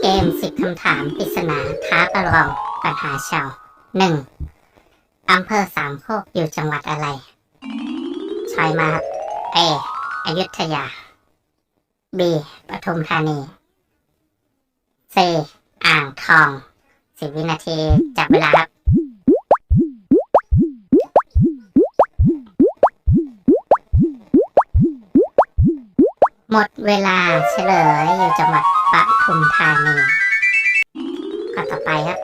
เกมสิบคำถามปริศนาท้าประลองปัญหาชาวหนึ่งอำเภอสามโคกอยู่จังหวัดอะไรชอยมาครับ A อยุธยา B ปทุมธานี C อ่างทองสิบวินาทีจับเวลาครับหมดเวลาเฉลยอยู่จังหวัด ปทุมธานีข้อต่อไปครับ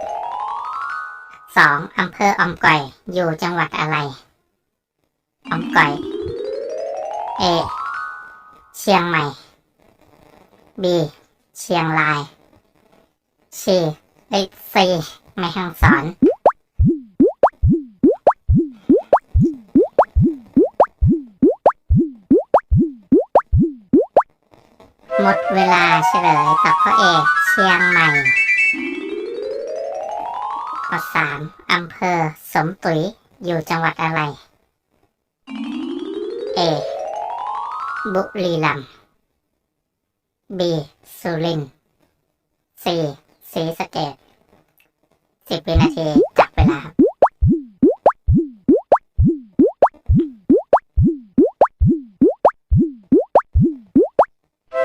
สองอำเภออมก่อย อยู่จังหวัดอะไรอมก่อย A เชียงใหม่ B เชียงราย C เอ้ย C แม่ฮ่องสอน หมดเวลาเฉลยตอบข้อเอเชียงใหม่ข้อสามอำเภอสมตุยอยู่จังหวัดอะไร A บุรีรัมย์ B สุรินทร์ C ศรีสะเกษสิบวินาที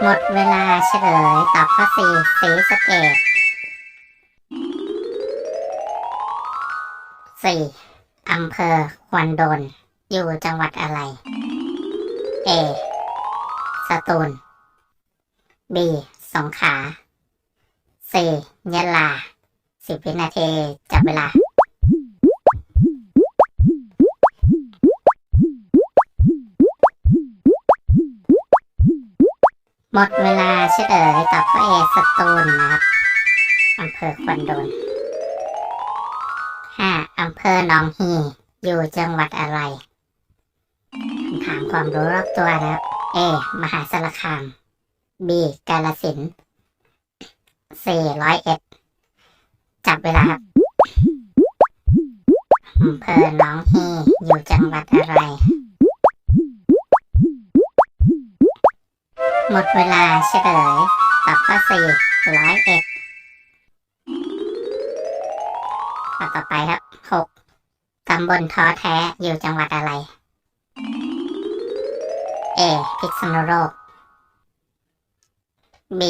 หมดเวลาเฉลยตอบข้อสี่ศรีสะเกษสี่อำเภอควนโดน อยู่จังหวัดอะไร A สตูล B สงขลา C ยะลาสิบวินาทีจับเวลา หมดเวลาเฉลยตอบข้อเอสตูลนะครับอำเภอควนโดนห้าอำเภอหนองฮี อยู่จังหวัดอะไรคำถามความรู้รอบตัวนะครับ A มหาสารคาม B กาลสินธุ์ C ร้อยเอ็ดจับเวลาครับอำเภอหนองฮี อยู่จังหวัดอะไร หมดเวลาเฉลยตอบข้อสี่ร้อยเอ็ดข้อต่อไปครับหกตำบลท้อแท้อยู่จังหวัดอะไร A พิษณุโลก B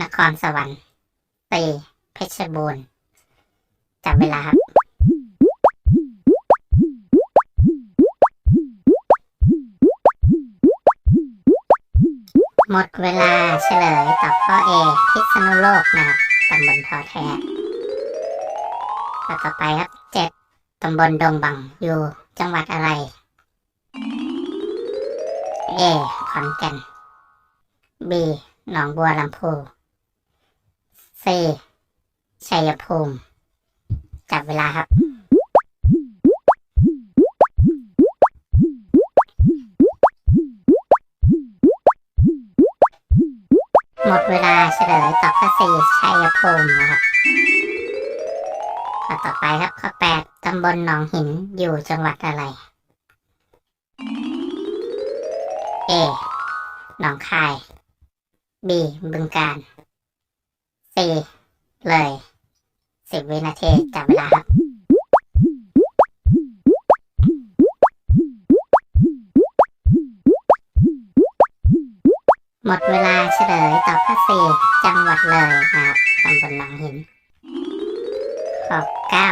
นครสวรรค์ C เพชรบูรณ์จับเวลาครับ หมดเวลาเฉลยตอบข้อ A พิษณุโลกนะครับตำบลทอแท้ต่อไปครับเจ็ดตำบลดงบังอยู่จังหวัดอะไร A ขอนแก่น B หนองบัวลำพู C ชัยภูมิ จับเวลาครับ หมดเวลาเฉลยตอบข้อสี่ชัยภูมินะครับข้อต่อไปครับข้อแปดตำบลหนองหินอยู่จังหวัดอะไร A หนองคาย B บึงกาฬ C เลยสิบวินาทีจับเวลาครับ เวลาเฉลยตอบข้อสี่จังหวัดเลยครับตำบลหนองหินข้อเก้า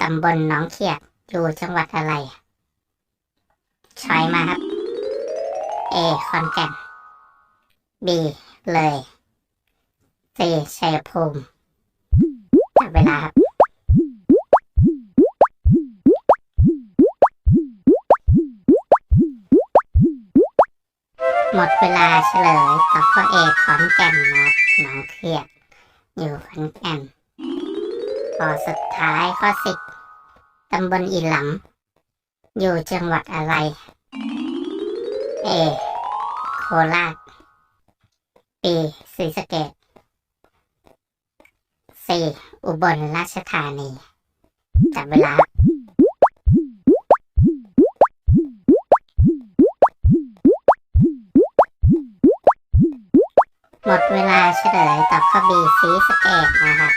ตำบลหนองเขียดอยู่จังหวัดอะไรชอยมาครับ A ขอนแก่น B เลย C ชัยภูมิจับเวลาครับ หมดเวลาเฉลยตอบข้อเอกขอนแก่นนะครับน้องเครียด อยู่ขอนแก่นข้อสุดท้ายข้อสิบตำบลอีหลำอยู่จังหวัดอะไร A โคราช B ศรีสะเกษ C อุบลราชธานีจับเวลา หมดเวลาเฉลยตอบข้อบีสีสเกตนะครับ